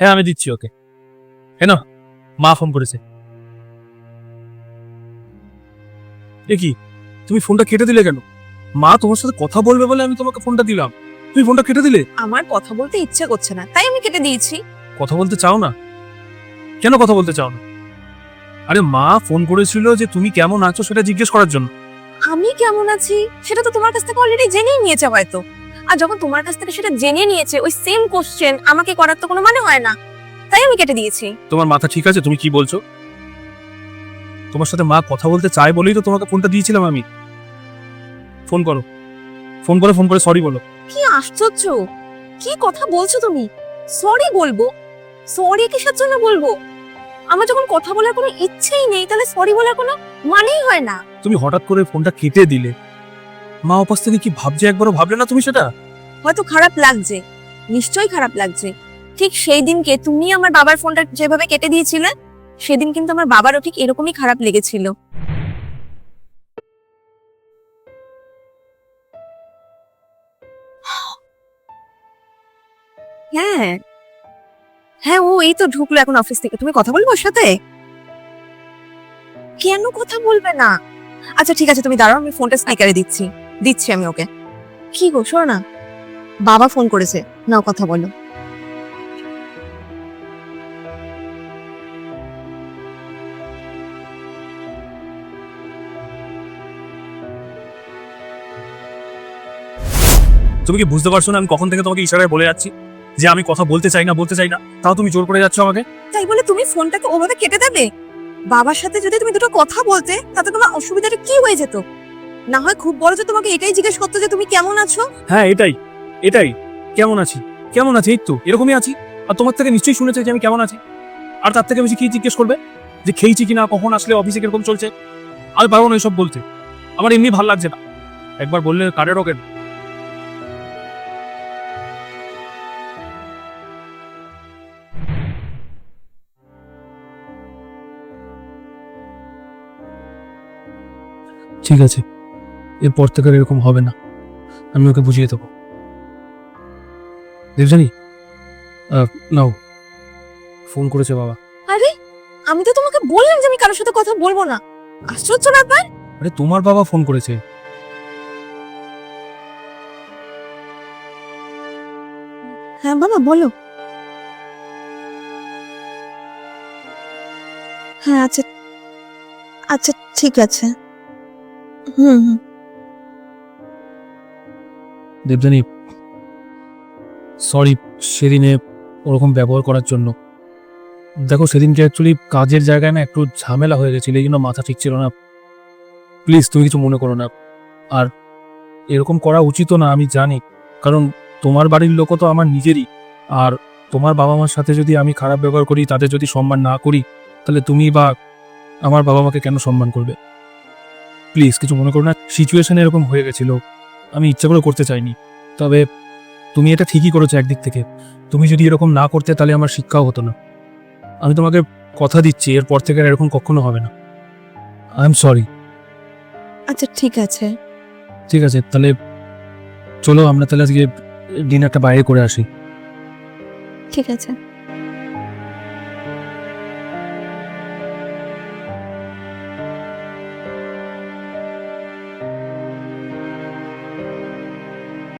হ্যাঁ আমি দিচ্ছি ওকে। কেন মা ফোন করেছে। এ কি তুমি ফোনটা কেটে দিলে কেন? মা তোমার সাথে কথা বলবে বলে আমি তোমাকে ফোনটা দিলাম। তুমি ফোনটা কেটে দিলে? আমার কথা বলতে ইচ্ছে করছে না তাই আমি কেটে দিয়েছি। কথা বলতে চাও না? কেন কথা বলতে চাও না? আরে মা ফোন করেছিল যে তুমি কেমন আছো সেটা জিজ্ঞেস করার জন্য। আমি কেমন আছি সেটা তো তোমার কাছ থেকে অলরেডি জেনেই নিয়েছে হয়তো। আর যখন তোমার কাছ থেকে সেটা জেনে নিয়েছে ওই সেম কোশ্চেন আমাকে করার তো কোনো মানে হয় না। তাই আমি কেটে দিয়েছি। তোমার মাথা ঠিক আছে? তুমি কি বলছো? তোমার সাথে মা কথা বলতে চায় বলেই তো তোমাকে ফোনটা দিয়েছিলাম আমি। ফোন করো। ফোন করে ফোন করে সরি বলো। কি আশ্চর্য! কি কথা বলছো তুমি? সরি বলব। সরি কিসের জন্য বলব? আমার যখন কথা বলার কোনো ইচ্ছেই নেই তাহলে সরি বলার কোনো মানেই হয় না। তুমি হঠাৎ করে ফোনটা কেটে দিলে। মা উপাস থেকে কি ভাবছে? একবারও ভাবলে না তুমি সেটা? হয়তো খারাপ লাগছে। নিশ্চয়ই খারাপ লাগছে। ঠিক সেই দিনকে তুমি আমার বাবার ফোনটা যেভাবে কেটে দিয়েছিলে, সেদিন কিন্তু আমার বাবারও ঠিক এরকমই খারাপ লেগেছিল। হ্যাঁ। হ্যাঁ ও এই তো ঢুকলো এখন অফিস থেকে। তুমি কথা বলব ওর সাথে? কেন কথা বলবে না? আচ্ছা ঠিক আছে, তুমি দাঁড়াও, আমি ফোনটা স্পিকারে দিচ্ছি। দিচ্ছি আমি ওকে। কি গো শোনো না। বাবা ফোন করেছে। নাও কথা বলো। তুমি কি বুঝতে পারছ না আমি কখন থেকে তোমাকে ইশারায় বলে যাচ্ছি? যে আমি কথা বলতে চাই না বলতে চাই না তাও তুমি জোর করে যাচ্ছ আমাকে? তাই বলে তুমি ফোনটাকে ওভাবে কেটে দেবে? বাবার সাথে যদি তুমি দুটো কথা বলতে তাতে তোমার অসুবিধাটা কি হয়ে যেত? না হয় খুব বড় যে তোমাকে এটাই জিজ্ঞেস করতে যে তুমি কেমন আছো? হ্যাঁ এটাই এটাই, কেমন আছি? কেমন আছি? এই তো, এরকমই আছি। আর তোমার থেকে নিশ্চয়ই শুনেছে যে আমি কেমন আছি। আর তার থেকে বেশি কি জিজ্ঞেস করবে? যে খেয়েছি কিনা, কখন আসলে, অফিসে কীরকম চলছে? আর পারব না এইসব বলতে। আমার এমনি ভালো লাগছে না। একবার বললে কারেরও কেন ঠিক আছে। এরপর থেকে আর এরকম হবে না। আমি ওকে বুঝিয়ে দেবো। দেবজানি আহ, নাও। ফোন করেছে বাবা। আরে আমি তো তোমাকে বললাম যে আমি কারোর সাথে কথা বলব না। আশ্চর্য ব্যাপার। আরে তোমার বাবা ফোন করেছে। হ্যাঁ বাবা বলো। হ্যাঁ আচ্ছা। আচ্ছা ঠিক আছে। হুম হুম। দেবজানি সরি সেদিনে ওরকম ব্যবহার করার জন্য। দেখো, সেদিনকে অ্যাকচুয়ালি কাজের জায়গায় না একটু ঝামেলা হয়ে গেছিল, এই জন্য মাথা ঠিক ছিল না। প্লিজ তুমি কিছু মনে করো না। আর এরকম করা উচিত না, আমি জানি। কারণ তোমার বাড়ির লোকও তো আমার নিজেরই। আর তোমার বাবা মার সাথে যদি আমি খারাপ ব্যবহার করি তাদের যদি সম্মান না করি, তাহলে তুমি বা আমার বাবা মাকে কেন সম্মান করবে? প্লিজ কিছু মনে করো না। সিচুয়েশন এরকম হয়ে গেছিল। আমি ইচ্ছা করে করতে চাইনি। তবে তুমি এটা ঠিকই করেছ একদিক থেকে। তুমি যদি এরকম না করতে তাহলে আমার শিক্ষাও হতো না। আমি তোমাকে কথা দিচ্ছি এরপর থেকে আর এরকম কখনো হবে না। আই এম সরি আচ্ছা ঠিক আছে। ঠিক আছে তাহলে চলো আমরা তাহলে আজকে ডিনারটা বাইরে করে আসি। ঠিক আছে।